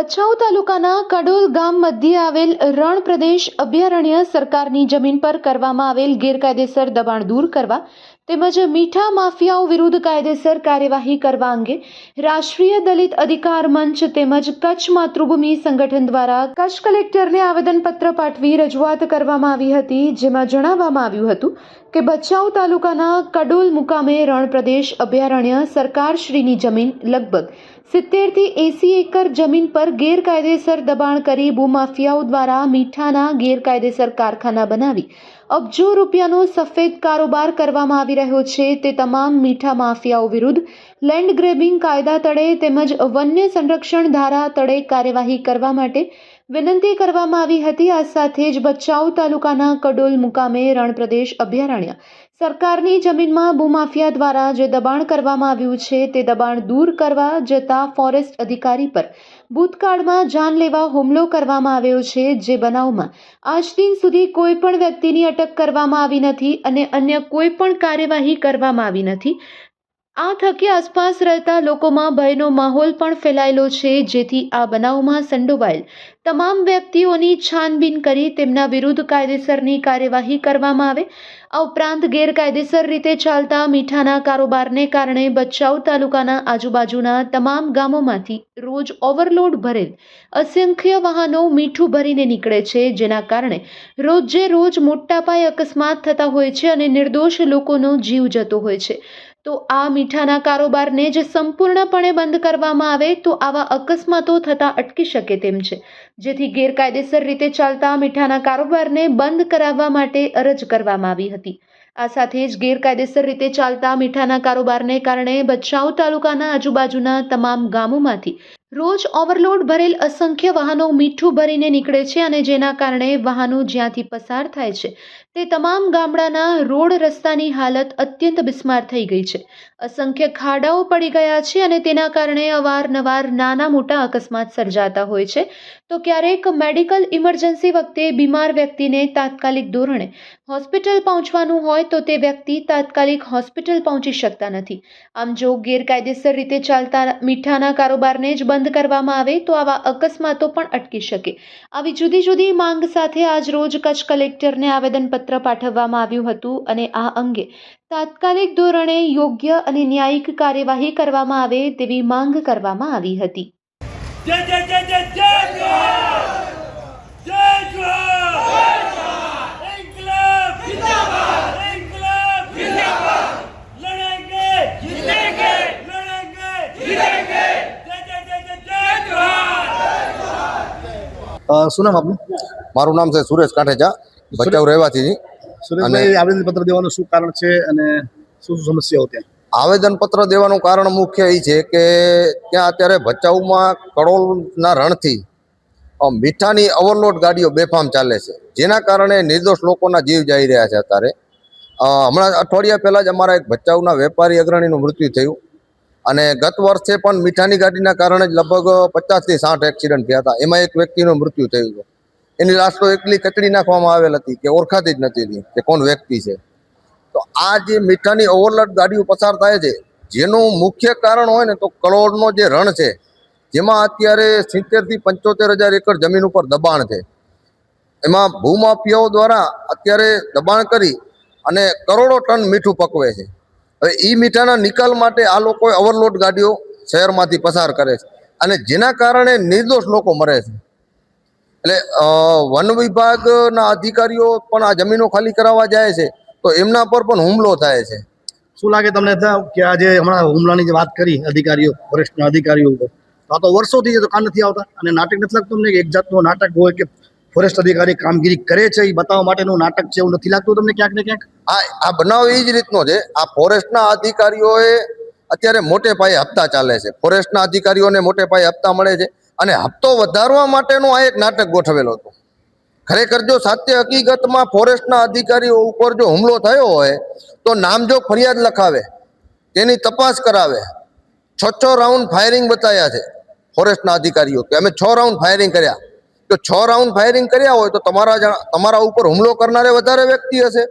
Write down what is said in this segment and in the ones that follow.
ભચાઉ તાલુકાના કડોલ ગામ મધ્યે આવેલ રણ પ્રદેશ અભયારણ્ય સરકારની જમીન પર કરવામાં આવેલ ગેરકાયદેસર દબાણ દૂર કરવા તેમજ મીઠા માફિયાઓ વિરુદ્ધ કાયદેસર કાર્યવાહી કરવા અંગે રાષ્ટ્રીય દલિત અધિકાર મંચ તેમજ કચ્છ માતૃભૂમિ સંગઠન દ્વારા કચ્છ કલેક્ટરને આવેદનપત્ર પાઠવી રજૂઆત કરવામાં આવી હતી, જેમાં જણાવવામાં આવ્યું હતું કે ભચાઉ તાલુકાના કડોલ મુકામે રણ પ્રદેશ અભયારણ્ય સરકારશ્રીની જમીન લગભગ સિત્તેરથી એંસી એકર જમીન પર ગેરકાયદેસર દબાણ કરી ભૂમાફિયાઓ દ્વારા મીઠાના ગેરકાયદેસર કારખાના બનાવી અબજો રૂપિયાનો સફેદ કારોબાર કરવામાં આવી રહ્યો છે. તે તમામ મીઠા માફિયાઓ વિરુદ્ધ લેન્ડ ગ્રેબિંગ કાયદા તળે તેમજ વન્ય સંરક્ષણ ધારા તળે કાર્યવાહી કરવા માટે વિનંતી કરવામાં આવી હતી. આ સાથે જ ભચાઉ તાલુકાના કડોલ મુકામે રણપ્રદેશ અભયારણ્ય સરકારની જમીનમાં ભૂમાફિયા દ્વારા જે દબાણ કરવામાં આવ્યું છે, તે દબાણ દૂર કરવા જતા ફોરેસ્ટ અધિકારી પર ભૂતકાળમાં જાનલેવા હુમલો કરવામાં આવ્યો છે, જે બનાવમાં આજ દિન સુધી કોઈ પણ વ્યક્તિની અટક કરવામાં આવી નથી અને અન્ય કોઈ પણ કાર્યવાહી કરવામાં આવી નથી. આ થકી આસપાસ રહેતા લોકોમાં ભયનો માહોલ પણ ફેલાયેલો છે, જેથી આ બનાવમાં સંડોવાયેલ તમામ વ્યક્તિઓની છાનબીન કરી તેમના વિરુદ્ધ કાયદેસરની કાર્યવાહી કરવામાં આવે. આ ઉપરાંત ગેરકાયદેસર રીતે ચાલતા મીઠાના કારોબારને કારણે ભચાઉ તાલુકાના આજુબાજુના તમામ ગામોમાંથી રોજ ઓવરલોડ ભરેલ અસંખ્ય વાહનો મીઠું ભરીને નીકળે છે, જેના કારણે રોજે રોજ મોટા પાયે અકસ્માત થતા હોય છે અને નિર્દોષ લોકોનો જીવ જતો હોય છે. તો આ મીઠાના કારોબારને જ સંપૂર્ણપણે બંધ કરવામાં આવે તો આવા અકસ્માતો થતા અટકી શકે તેમ છે. જેથી ગેરકાયદેસર રીતે ચાલતા મીઠાના કારોબારને બંધ કરાવવા માટે અરજ કરવામાં આવી હતી. આ સાથે જ ગેરકાયદેસર રીતે ચાલતા મીઠાના કારોબારને કારણે બચાઉ તાલુકાના આજુબાજુના તમામ ગામોમાંથી રોજ ઓવરલોડ ભરેલ અસંખ્ય વાહનો મીઠું ભરીને નીકળે છે અને જેના કારણે વાહનો જ્યાંથી પસાર થાય છે તે તમામ ગામડાના રોડ રસ્તાની હાલત અત્યંત બિસ્માર થઈ ગઈ છે. અસંખ્ય ખાડાઓ પડી ગયા છે અને તેના કારણે અવારનવાર નાના મોટા અકસ્માત સર્જાતા હોય છે. તો ક્યારેક મેડિકલ ઇમરજન્સી વખતે બીમાર વ્યક્તિને તાત્કાલિક ધોરણે હોસ્પિટલ પહોંચવાનું હોય તો તે વ્યક્તિ તાત્કાલિક હોસ્પિટલ પહોંચી શકતા નથી. આમ જો ગેરકાયદેસર રીતે ચાલતા મીઠાના કારોબારને જ બંધ કરવામાં આવે તો આવા અકસ્માતો પણ અટકી શકે. આવી જુદી જુદી માંગ સાથે આજ રોજ કચ્છ કલેક્ટરને આવેદનપત્ર પત્ર પાઠવવામાં આવ્યું હતું અને આ અંગે તાત્કાલિક ધોરણે યોગ્ય અને ન્યાયિક કાર્યવાહી કરવામાં આવે તેવી માંગ કરવામાં આવી હતી. જય શું મારું નામ છે સુરેશ કાંઠેજા. ભચાઉ રહેવાથી. સુરેશભાઈ આવેદન પત્ર દેવાનું શું કારણ છે અને શું શું સમસ્યાઓ ત્યાં? આવેદનપત્ર દેવાનું કારણ મુખ્ય એ છે કે ત્યાં અત્યારે ભચાઉમાં કડોલના રણથી મીઠાની ઓવરલોડ ગાડીઓ બેફામ ચાલે છે. જેના કારણે નિર્દોષ લોકોના જીવ જઈ રહ્યા છે અત્યારે. હમણાં અઠવાડિયા પહેલાં જ અમારા એક ભચાઉના વેપારી અગ્રણીનું મૃત્યુ થયું. અને ગત વર્ષે પણ મીઠાની ગાડીના કારણે જ લગભગ પચાસથી સાઠ એક્સિડન્ટ થયા હતા. એમાં એક વ્યક્તિનું મૃત્યુ થયું છે. એની લાશ તો એકલી કચડી નાખવામાં આવેલ હતી કે ઓળખાતી જ નથી કે કોણ વ્યક્તિ છે. તો આ જે મીઠાની ઓવરલોડ ગાડીઓ પસાર થાય છે, જેનું મુખ્ય કારણ હોય ને તો કરોડનો જે રણ છે, જેમાં અત્યારે સિત્તેરથી પંચોતેર હજાર એકર જમીન ઉપર દબાણ છે. એમાં ભૂમાફિયાઓ દ્વારા અત્યારે દબાણ કરી અને કરોડો ટન મીઠું પકવે છે. હવે એ મીઠાના નિકાલ માટે આ લોકોએ ઓવરલોડ ગાડીઓ શહેરમાંથી પસાર કરે છે. અને જેના કારણે નિર્દોષ લોકો મરે છે. એટલે વન વિભાગના અધિકારીઓ પણ આ જમીનો ખાલી કરાવવા જાય છે તો એમના પર પણ હુમલો થાય છે. શું લાગે તમને કે આજે હમણાં હુમલાની જે વાત કરી અધિકારીઓ વરિષ્ઠ અધિકારીઓ ઉપર? તો આ તો વર્ષોથી તો કામ નથી આવતા અને નાટક નથી લાગતું તમને એક જાતનું નાટક હોય કે ફોરેસ્ટ અધિકારી કામગીરી કરે છે એ બતાવવા માટેનું નાટક છે એવું નથી લાગતું તમને ક્યાંક ને ક્યાંક? આ આ બનાવ એ જ રીતનો છે આ ફોરેસ્ટના અધિકારીઓએ અત્યારે મોટે પાયે હપ્તા ચાલે છે ફોરેસ્ટના અધિકારીઓને મોટે પાયે હપ્તા મળે છે અને હપ્તો વધારવા માટેનું આ એક નાટક ગોઠવેલો હતો. ખરેખર જો સાત્ય હકીકતમાં ફોરેસ્ટના અધિકારીઓ ઉપર જો હુમલો થયો હોય, તો નામજોગ ફરિયાદ લખાવે, તેની તપાસ કરાવે. છ છ રાઉન્ડ ફાયરિંગ બતાવ્યા છે ફોરેસ્ટના અધિકારીઓ કે અમે છ રાઉન્ડ ફાયરિંગ કર્યા. તો છ રાઉન્ડ ફાયરિંગ કર્યા હોય તો તમારા તમારા ઉપર હુમલો કરનારે વધારે વ્યક્તિ હશે.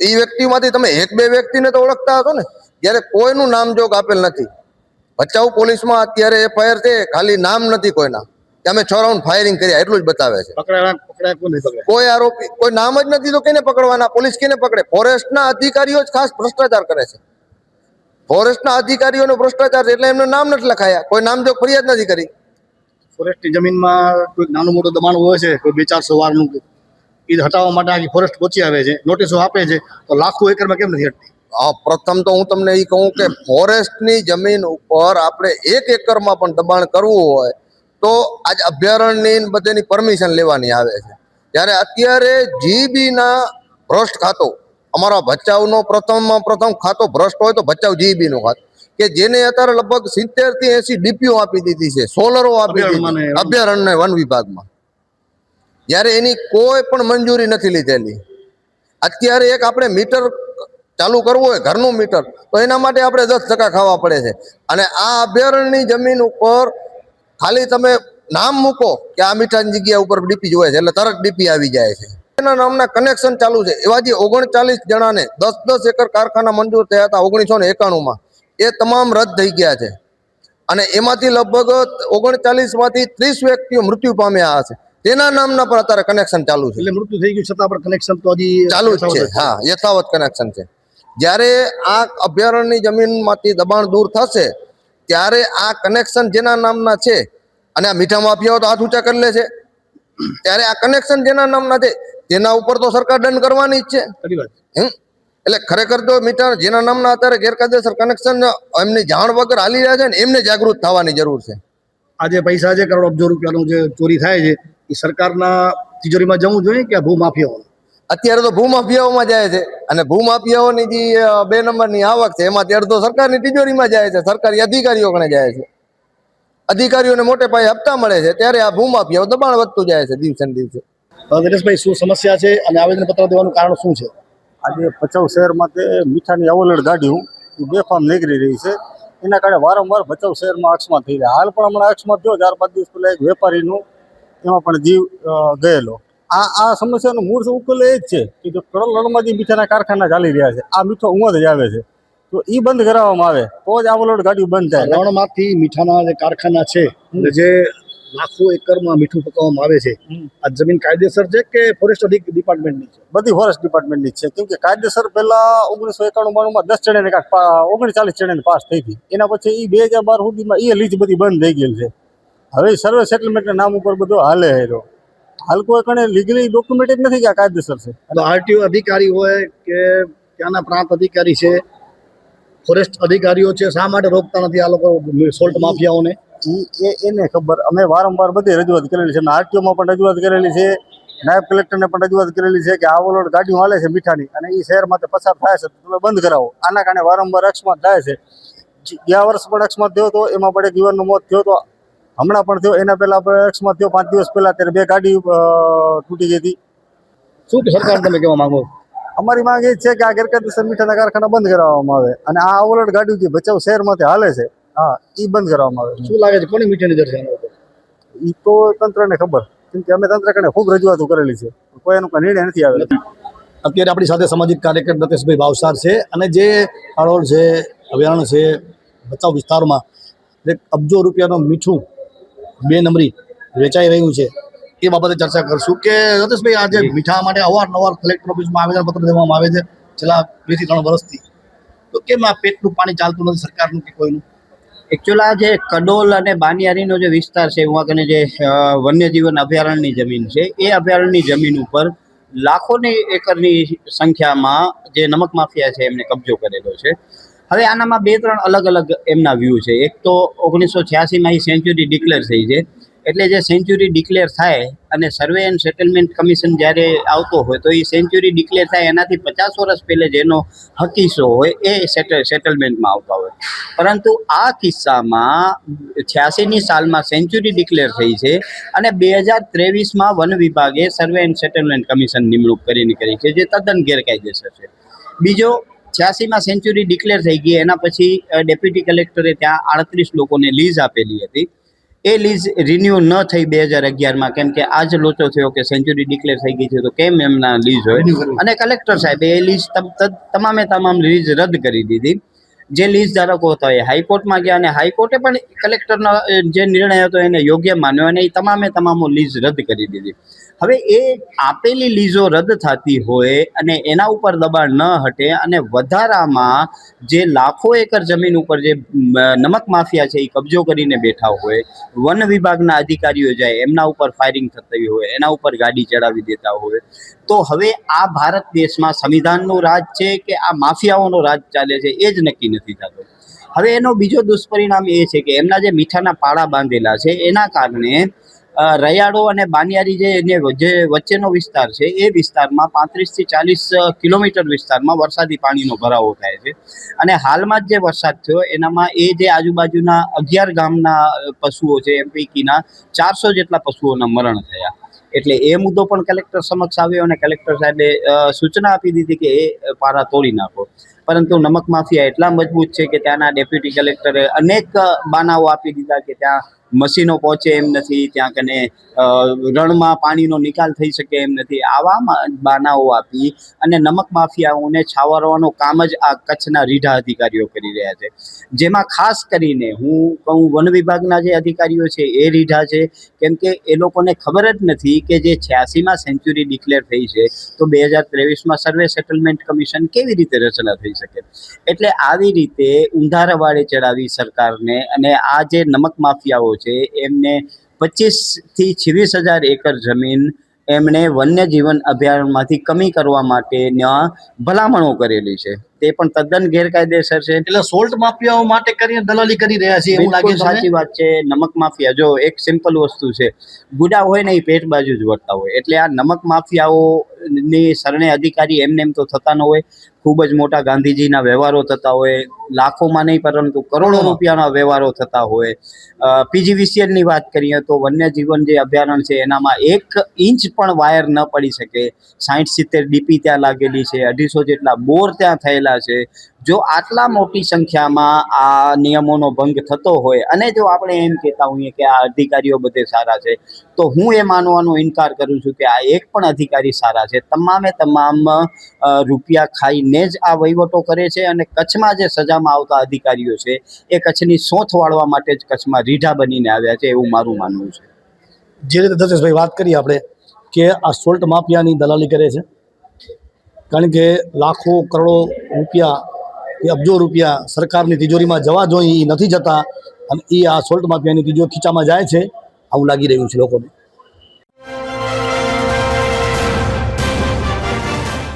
એ વ્યક્તિમાંથી તમે એક બે વ્યક્તિને તો ઓળખતા હતો ને, જ્યારે કોઈનું નામજોગ આપેલ નથી. ભચાઉ પોલીસમાં અત્યારે એફઆઈઆર છે ખાલી નામ નથી કોઈના. કે અમે છ રાઉન્ડ ફાયરિંગ કર્યા એટલું જ બતાવે છે. કોઈ આરોપી કોઈ નામ જ નથી તો કેને પકડવાના? પોલીસ કેને પકડે? ફોરેસ્ટના અધિકારીઓ જ ખાસ ભ્રષ્ટાચાર કરે છે. ફોરેસ્ટના અધિકારીઓનો ભ્રષ્ટાચાર એટલે એમનું નામ નથી લખાયા. કોઈ નામ જો ફરિયાદ નથી કરી. ફોરેસ્ટની જમીનમાં કોઈ નાનું મોટું દબાણ હોય છે કોઈ બે ચારસો વારનું એ હટાવવા માટે આખી ફોરેસ્ટ પહોંચી આવે છે નોટિસો આપે છે તો લાખો એકરમાં કેમ નથી હટતી? પ્રથમ તો હું તમને એ કહું કે ફોરેસ્ટની જમીન ઉપર આપણે એક એકરમાં પણ દબાણ કરવું હોય તો આજ અભયારણ્યની બધેની પરમિશન લેવાની આવે છે. ત્યારે અત્યારે જીબીના ભ્રષ્ટ ખાતો અમારા ભચાઉનો પ્રથમમાં પ્રથમ ખાતો ભ્રષ્ટ હોય તો ભચાઉ જીબીનું ખાતું કે જેને અત્યારે લગભગ સિત્તેરથી એસી ડીપીઓ આપી દીધી છે સોલરો આપી દીધી ને- અભયારણ્ય વન વિભાગમાં. જ્યારે એની કોઈ પણ મંજૂરી નથી લીધેલી અત્યારે એક આપણે મીટર ચાલુ કરવું હોય ઘરનું મીટર તો એના માટે આપણે દસ ટકા ખાવા પડે છે. અને આ અભયારણ્યની જમીન ઉપર ખાલી તમે નામ મૂકો કે આ મીઠાની જગ્યા ઉપર ડીપી જોવે છે એટલે તરત ડીપી આવી જાય છે. એના નામના કનેક્શન ચાલુ છે. એવા જે ઓગણચાલીસ જણાને દસ દસ એકર કારખાના મંજૂર થયા હતા ઓગણીસો ને એકાણુંમાં એ તમામ રદ થઈ ગયા છે. અને એમાંથી લગભગ ઓગણચાલીસમાંથી ત્રીસ વ્યક્તિઓ મૃત્યુ પામ્યા હશે. તેના નામના પર અત્યારે કનેક્શન ચાલુ છે. એટલે મૃત્યુ થઈ ગયું છતાં પણ કનેક્શન તો હજી ચાલુ છે. હા યથાવત કનેક્શન છે. જ્યારે આ અભયારણ્યની જમીનમાંથી દબાણ દૂર થશે ત્યારે આ કનેક્શન જેના નામના છે અને આ મીઠા માફિયાઓ તો હાથ ઊંચા કરી લે છે. ત્યારે આ કનેક્શન જેના નામના છે તેના ઉપર તો સરકાર દંડ કરવાની જ છે? એટલે ખરેખર તો મીઠા જેના નામના અત્યારે ગેરકાયદેસર કનેક્શન એમની જાણ વગર હાલી રહ્યા છે ને એમને જાગૃત થવાની જરૂર છે. આજે પૈસા જે કરોડ અબજો રૂપિયાનું જે ચોરી થાય છે એ સરકારના તિજોરીમાં જવું જોઈએ કે આ ભૂમાફિયાઓ અત્યારે તો ભૂમાફિયાઓમાં જાય છે. અને ભૂમાફિયાઓની જે બે નંબરની આવક છે એમાં અત્યારે તો સરકારની તિજોરીમાં જાય છે. સરકારી અધિકારીઓ કણે જાય છે. અધિકારીઓને મોટે પાયે હપ્તા મળે છે. ત્યારે આ ભૂમાફિયાઓ દબાણ વધતું જાય છે દિવસે ને દિવસે. દિનેશભાઈ શું સમસ્યા છે અને આવેદનપત્ર દેવાનું કારણ શું છે? આજે ભચાઉ શહેરમાં તે મીઠાની અવલડ ગાડીઓ એ બેફામ નીકળી રહી છે. એના કારણે વારંવાર ભચાઉ શહેરમાં અકસ્માત થઈ રહ્યા. હાલ પણ હમણાં અકસ્માત થયો. ચાર પાંચ દિવસ પહેલાં એક વેપારીનું એમાં પણ જીવ ગયેલો. આ આ સમસ્યાનો મૂળ ઉકેલ એ જ છે કે જો કરોડ રણમાં જે મીઠાના કારખાના ચાલી રહ્યા છે આ મીઠો ઉમદ જ આવે છે. તો એ બંધ કરાવવામાં આવે તો જ આ અવલડ ગાડીઓ બંધ થાય. રણમાંથી મીઠાના જે કારખાના છે જે લાખો એકરમાં મીઠું પકવવામાં આવે છે. આ જમીન કાયદેસર છે કે ફોરેસ્ટ ડિપાર્ટમેન્ટની છે? બધી ફોરેસ્ટ ડિપાર્ટમેન્ટની છે કેમ કે કાયદેસર પહેલા ઓગણીસો એકાણું બાણુંમાં દસ કાંઈક ઓગણચાલીસ ચણે પાસ થઈ હતી એના પછી એ બે હજાર બાર સુધીમાં એ લીજ બધી બંધ થઈ ગયેલ છે. હવે સર્વે સેટલમેન્ટના નામ ઉપર બધો હાલે હેરો હાલ કોઈ કણે લીગલી ડોક્યુમેન્ટ જ નથી કે આ કાયદેસર છે. તો આરટીઓ અધિકારી હોય કે ત્યાંના પ્રાંત અધિકારી છે ફોરેસ્ટ અધિકારીઓ છે શા માટે રોકતા નથી આ લોકો સોલ્ટ માફિયાઓને? એ એને ખબર. અમે વારંવાર બધી રજૂઆત કરેલી છે. અને આરટીઓમાં પણ રજૂઆત કરેલી છે. નાયબ કલેક્ટરને પણ રજૂઆત કરેલી છે કે આ ઓલોડ ગાડીઓ હાલે છે મીઠાની અને એ શહેરમાંથી પસાર થાય છે. તમે બંધ કરાવો. આના કારણે વારંવાર અકસ્માત થાય છે. ગયા વર્ષ પણ અકસ્માત થયો હતો એમાં પણ એક યુવાનનું મોત થયો હતો હમણાં પણ થયો. એના પહેલા આપણે એક્સમાં થયો. પાંચ દિવસ પહેલા ત્યારે બે ગાડી તૂટી ગઈ હતી. શું સરકાર તમે કહેવા માંગો? અમારી માંગ એ છે કે આ ગેરકાયદેસર મીઠાના કારખાના બંધ કરાવવામાં આવે. અને આ ઓલડ ગાડીઓ જે ભચાઉ શહેરમાંથી હાલે છે. હા એ બંધ કરાવવામાં આવે. શું લાગે છે? કોની મીઠાની દર છે એ તો તંત્રને ખબર. કેમ કે અમે તંત્ર કને ખૂબ રજૂઆતો કરેલી છે. કોઈ એનો કોઈ નિર્ણય નથી આવેલો. અત્યારે આપણી સાથે સામાજિક કાર્યકર દતેશભાઈ ભાવસાર છે અને જે હળોળ છે અભયારણ્ય છે બચાવ વિસ્તારમાં એક અબજો રૂપિયાનું મીઠું બે નંબરી વેચાઈ રહ્યું છે. એ બાબતે ચર્ચા કરશું કે રતેશભાઈ આજે મીઠા માટે અવારનવાર કલેક્ટર ઓફિસમાં આવેદનપત્ર દેવામાં આવે છે, છેલ્લા બેથી ત્રણ વર્ષથી. તો કેમ આ પેટનું પાણી ચાલતું નથી સરકારનું કે કોઈનું? એકચ્યુઅલ આ જે કડોલ અને બાનિયારીનો જે વિસ્તાર છે ઉવા કને જે વન્યજીવન અભયારણ્યની જમીન છે, એ અભયારણ્યની જમીન ઉપર લાખોની એકરની સંખ્યામાં જે નમક માફિયા છે, એમને કબજો કરેલો છે. હવે આનામાં બે, ત્રણ અલગ અલગ એમના વ્યૂ છે. એક તો ઓગણીસો છ્યાસીમાં એ સેન્ચુરી ડિક્લેર થઈ છે. એટલે જે સેન્ચુરી ડિક્લેર થાય અને સર્વે એન્ડ સેટલમેન્ટ કમિશન જ્યારે આવતો હોય તો એ સેન્ચુરી ડિક્લેર થાય એનાથી પચાસ વર્ષ પહેલે જેનો હકીસો હોય એ સેટલ સેટલમેન્ટમાં આવતા હોય. પરંતુ આ કિસ્સામાં છ્યાસીની સાલમાં સેન્ચુરી ડિક્લેર થઈ છે અને બે હજાર ત્રેવીસમાં વન વિભાગે સર્વે એન્ડ સેટલમેન્ટ કમિશન નિમણૂક કરીને કરી છે, જે તદ્દન ગેરકાયદેસર છે. બીજો છ્યાસીમાં સેન્ચુરી ડિક્લેર થઈ ગઈ. એના પછી ડેપ્યુટી કલેક્ટરે ત્યાં આડત્રીસ લોકોને લીઝ આપેલી હતી. એ લીઝ રિન્યુ ન થઈ બે હજાર અગિયારમાં. કેમ કે આ જ લોચો થયો કે સેન્ચુરી ડિક્લેર થઈ ગઈ છે તો કેમ એમના લીઝ હોય? અને કલેક્ટર સાહેબે એ લીઝ તમામે તમામ લીઝ રદ કરી દીધી. જે લીઝ ધારકો હતા એ હાઈકોર્ટમાં ગયા અને હાઈકોર્ટે પણ કલેક્ટરનો જે નિર્ણય હતો એને યોગ્ય માન્યો અને એ તમામે તમામો લીઝ રદ કરી દીધી. હવે એ આપેલી લીઝો રદ થતી હોય અને એના ઉપર દબાણ ન હટે અને વધારામાં જે લાખો એકર જમીન ઉપર જે નમક માફિયા છે એ કબજો કરીને બેઠા હોય, વન વિભાગના અધિકારીઓ જાય, એમના ઉપર ફાયરિંગ થતી હોય, એના ઉપર ગાડી ચડાવી દેતા હોય તો હવે આ ભારત દેશમાં સંવિધાનનું રાજ છે કે આ માફિયાઓનો રાજ ચાલે છે એ જ નક્કી નથી થતો. હવે એનો બીજો દુષ્પરિણામ એ છે કે એમના જે મીઠાના પાડા બાંધેલા છે એના કારણે અ, રયાડો અને બાનિયારી જે એને જે વચ્ચેનો વિસ્તાર છે એ વિસ્તારમાં પાંત્રીસથી ચાલીસ કિલોમીટર વિસ્તારમાં વરસાદી પાણીનો ભરાવો થાય છે. અને હાલમાં જ જે વરસાદ થયો એનામાં એ જે આજુબાજુના અગિયાર ગામના પશુઓ છે એમ પૈકીના ચારસો જેટલા પશુઓના મરણ થયા. એટલે એ મુદ્દો પણ કલેક્ટર સમક્ષ આવ્યો અને કલેક્ટર સાહેબે સૂચના આપી દીધી કે એ પારા તોડી નાખો. પરંતુ નમક માફિયા એટલા મજબૂત છે કે ત્યાંના ડેપ્યુટી કલેક્ટરે અનેક બાનાઓ આપી દીધા કે ત્યાં મશીનો પહોંચે એમ નથી, ત્યાં કને રણમાં પાણીનો નિકાલ થઈ શકે એમ નથી. આવા બાનાઓ આપી અને નમક માફિયાઓને છાવરવાનું કામ જ આ કચ્છના રીઢા અધિકારીઓ કરી રહ્યા છે. જેમાં ખાસ કરીને હું કહું, વન વિભાગના જે અધિકારીઓ છે એ રીઢા છે. કેમ કે એ લોકોને ખબર જ નથી કે જે છ્યાસીમાં સેન્ચુરી ડિક્લેર થઈ છે, તો બે હજાર ત્રેવીસમાં સર્વે સેટલમેન્ટ કમિશન કેવી રીતે રચના થઈ શકે? એટલે આવી રીતે ઊંધા ચડાવી સરકારને અને આ જે નમક માફિયાઓ છે એમને પચીસથી છવ્વીસ હજાર એકર જમીન એમણે વન્યજીવન અભયારણ્યમાંથી કમી કરવા માટેના ભલામણો કરેલી છે. તે પણ તદ્દન ગેરકાયદેસર છે. એટલે સોલ્ટ માફિયાઓ માટે કરીને દલાલી કરી રહ્યા છે એવું લાગે સાચી વાત છે. નમક માફિયા જો એક સિમ્પલ વસ્તુ છે. ગુડા હોય ને એ પેટ બાજુ જ વળતા હોય. એટલે આ નમક માફિયાઓની શરણે અધિકારી એમને એમ તો થતા ન હોય. ખૂબ જ મોટા ગાંધીજીના વ્યવહારો થતા હોય. લાખોમાં નહીં પરંતુ કરોડો રૂપિયાના વ્યવહારો થતા હોય. પીજીવીસીએલની વાત કરીએ તો વન્યજીવન જે અભયારણ્ય છે એનામાં એક ઇંચ પણ વાયર ન પડી શકે. સાઠ સિત્તેર ડીપી ત્યાં લાગેલી છે. અઢીસો જેટલા બોર ત્યાં થયેલા છે. જો આટલા મોટી સંખ્યામાં આ નિયમોનો ભંગ થતો હોય અને જો આપણે એમ કહેતા હોઈએ કે આ અધિકારીઓ બધે સારા છે તો હું એ માનવાનો ઇનકાર કરું છું કે આ એક પણ અધિકારી સારા છે. તમામે તમામ રૂપિયા ખાઈને જ આ વહીવટો કરે છે અને કચ્છમાં જે સજામાં આવતા અધિકારીઓ છે એ કચ્છની સોથ વાળવા માટે જ કચ્છમાં રીઢા બનીને આવ્યા છે એવું મારું માનવું છે. જે રીતે દર્શેશભાઈ વાત કરી આપણે કે આ સોલ્ટ માફિયાની દલાલી કરે છે, કારણ કે લાખો કરોડો રૂપિયા કે અબજો રૂપિયા સરકારની તિજોરીમાં જવા જોઈએ એ નથી જતા અને એ આ સોલ્ટ માફિયાની તિજોરી ખીચામાં જાય છે, આવું લાગી રહ્યું છે લોકોને.